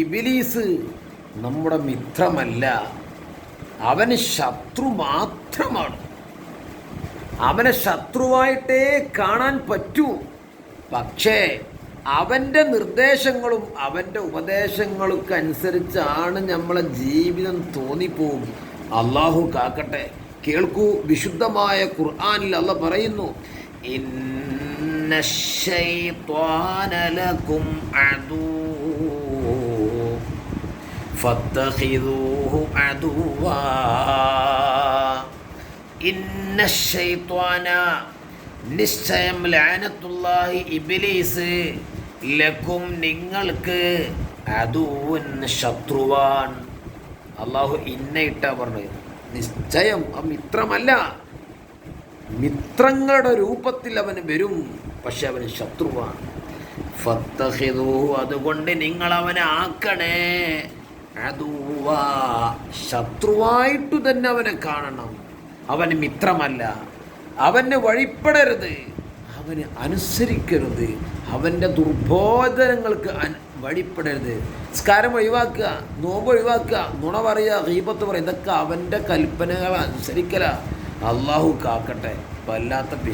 ഇബ്ലീസ് നമ്മുടെ മിത്രമല്ല. അവന് ശത്രു മാത്രമാണ്. അവനെ ശത്രുവായിട്ടേ കാണാൻ പറ്റൂ. പക്ഷേ അവന്റെ നിർദ്ദേശങ്ങളും അവന്റെ ഉപദേശങ്ങൾക്ക് അനുസരിച്ചാണ് നമ്മളെ ജീവിതം തോന്നിപ്പോവും അള്ളാഹു കാക്കട്ടെ കേൾക്കൂ വിശുദ്ധമായ ഖുർആാനിൽ അല്ല പറയുന്നു ഇന്ന الشيطان لكم عدو فاتخذوه عدوا ഇന്ന ശൈത്വാന നിശ്ചയം ലാനത്തുള്ളാഹി ഇബിലീസ് ലക്കും നിങ്ങൾക്ക് അതുവൻ ശത്രുവാൻ അള്ളാഹു ഇന്ന ഇട്ടാ പറഞ്ഞത് നിശ്ചയം ആ മിത്രമല്ല മിത്രങ്ങളുടെ രൂപത്തിൽ അവന് വരും. പക്ഷെ അവന് ശത്രുവാണ്. ഫത്തഹിദൂ അതുകൊണ്ട് നിങ്ങൾ അവനെ ആക്കണേ. അതുവാ ശത്രുവായിട്ടു തന്നെ അവനെ കാണണം. അവന് മിത്രമല്ല. അവന് വഴിപ്പെടരുത്. അവന് അനുസരിക്കരുത്. അവന്റെ ദുർബോധനങ്ങൾക്ക് വഴിപ്പെടരുത്. സ്കാരം ഒഴിവാക്കുക നോമ്പ് ഒഴിവാക്കുക നുണ പറയുക ഹീപത്ത് പറയുക ഇതൊക്കെ അവന്റെ കൽപ്പനകൾ അനുസരിക്കല. അള്ളാഹു കാക്കട്ടെ. വല്ലാത്ത